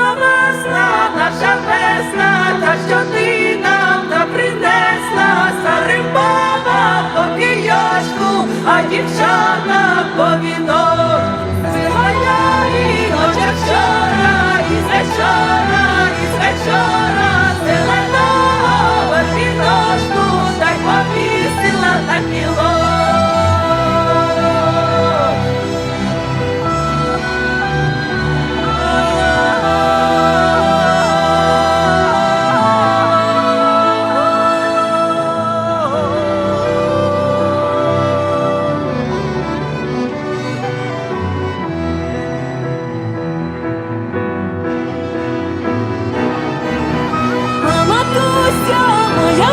чудовесна, наша весна, та що ти нам та принесла старим баба по кіяшку, а дівчата по вінок.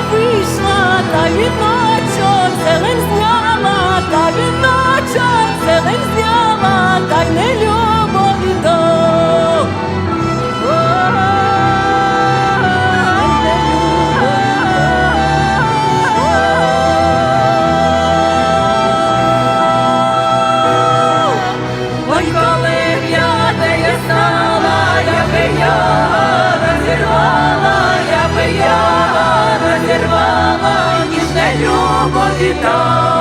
every slide. star.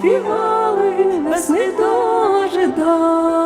співали, весни дуже дожидали.